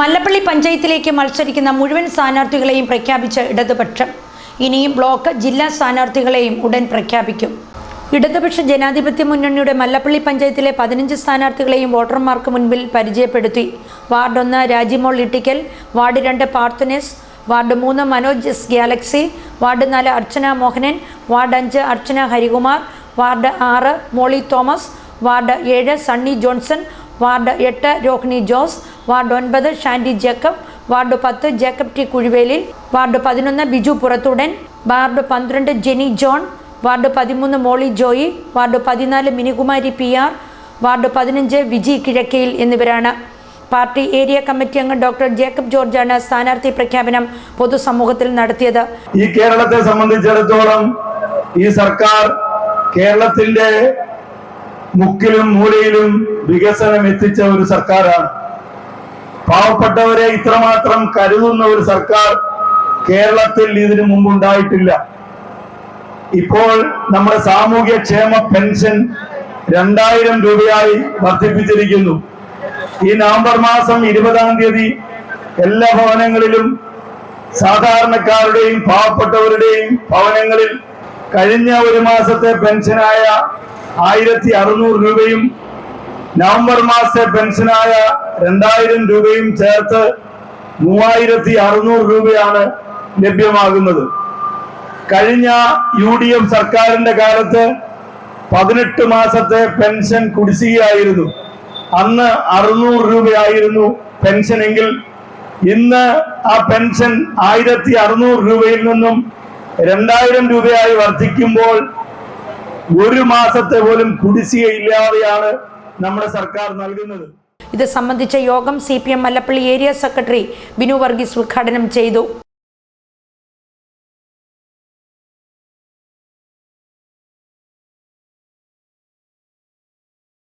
മല്ലപ്പള്ളി പഞ്ചായത്തിലേക്ക് മത്സരിക്കുന്ന മുഴുവൻ സ്ഥാനാർത്ഥികളെയും പ്രഖ്യാപിച്ച ഇടതുപക്ഷം. ഇനിയും ബ്ലോക്ക് ജില്ലാ സ്ഥാനാർത്ഥികളെയും ഉടൻ പ്രഖ്യാപിക്കും. ഇടതുപക്ഷ ജനാധിപത്യ മുന്നണിയുടെ മല്ലപ്പള്ളി പഞ്ചായത്തിലെ പതിനഞ്ച് സ്ഥാനാർത്ഥികളെയും വോട്ടർമാർക്ക് മുൻപിൽ പരിചയപ്പെടുത്തി. വാർഡ് ഒന്ന് രാജിമോൾ ഇട്ടിക്കൽ വാർഡ് രണ്ട് പാർത്തനേസ് വാർഡ് മൂന്ന് മനോജ് എസ് ഗാലക്സി വാർഡ് നാല് അർച്ചന മോഹനൻ വാർഡ് അഞ്ച് അർച്ചന ഹരികുമാർ വാർഡ് ആറ് മോളി തോമസ് വാർഡ് ഏഴ് സണ്ണി ജോൺസൺ വാർഡ് എട്ട് രോഹിണി ജോസ് വാർഡ് ഒൻപത് ഷാൻഡി ജേക്കബ് വാർഡ് പത്ത് ജേക്കബ് ടി കുഴിവേലിൽ വാർഡ് പതിനൊന്ന് ബിജു പുറത്തുടൻ വാർഡ് പന്ത്രണ്ട് ജെനി ജോൺ വാർഡ് പതിമൂന്ന് മോളി ജോയി വാർഡ് പതിനാല് മിനികുമാരി പി ആർ വാർഡ് പതിനഞ്ച് വിജി കിഴക്കയിൽ എന്നിവരാണ്. പാർട്ടി ഏരിയ കമ്മിറ്റി അംഗം ഡോക്ടർ ജേക്കബ് ജോർജാണ് സ്ഥാനാർത്ഥി പ്രഖ്യാപനം പൊതുസമൂഹത്തിൽ നടത്തിയത്. ഈ കേരളത്തെ സംബന്ധിച്ചിടത്തോളം ഈ സർക്കാർ കേരളത്തിന്റെ മുക്കിലും മൂലയിലും വികസനം എത്തിച്ച ഒരു സർക്കാരാണ്. പാവപ്പെട്ടവരെ ഇത്രമാത്രം കരുതുന്ന ഒരു സർക്കാർ കേരളത്തിൽ ഇതിനു മുമ്പ് ഉണ്ടായിട്ടില്ല ഇപ്പോൾ നമ്മുടെ സാമൂഹ്യ ക്ഷേമ പെൻഷൻ രണ്ടായിരം രൂപയായി വർദ്ധിപ്പിച്ചിരിക്കുന്നു. ഈ നവംബർ മാസം ഇരുപതാം തീയതി എല്ലാ ഭവനങ്ങളിലും സാധാരണക്കാരുടെയും പാവപ്പെട്ടവരുടെയും ഭവനങ്ങളിൽ കഴിഞ്ഞ ഒരു മാസത്തെ പെൻഷനായ ആയിരത്തി അറുന്നൂറ് രൂപയും നവംബർ മാസത്തെ പെൻഷനായ രണ്ടായിരം രൂപയും ചേർത്ത് മൂവായിരത്തി അറുന്നൂറ് രൂപയാണ് ലഭ്യമാകുന്നത്. കഴിഞ്ഞ യു ഡി എഫ് സർക്കാരിന്റെ കാലത്ത് പതിനെട്ട് മാസത്തെ പെൻഷൻ കുടിശ്ശികയായിരുന്നു. അന്ന് അറുന്നൂറ് രൂപയായിരുന്നു പെൻഷനെങ്കിൽ. ഇന്ന് ആ പെൻഷൻ ആയിരത്തി അറുന്നൂറ് രൂപയിൽ നിന്നും രണ്ടായിരം രൂപയായി വർദ്ധിക്കുമ്പോൾ ഒരു മാസത്തെ പോലും കുടിശ്ശിക ഇല്ലാതെയാണ് നമ്മുടെ സർക്കാർ നൽകുന്നത്. ഇത് സംബന്ധിച്ച യോഗം C P M Mallappally area secretary Binu Varghese ഉദ്ഘാടനം ചെയ്തു.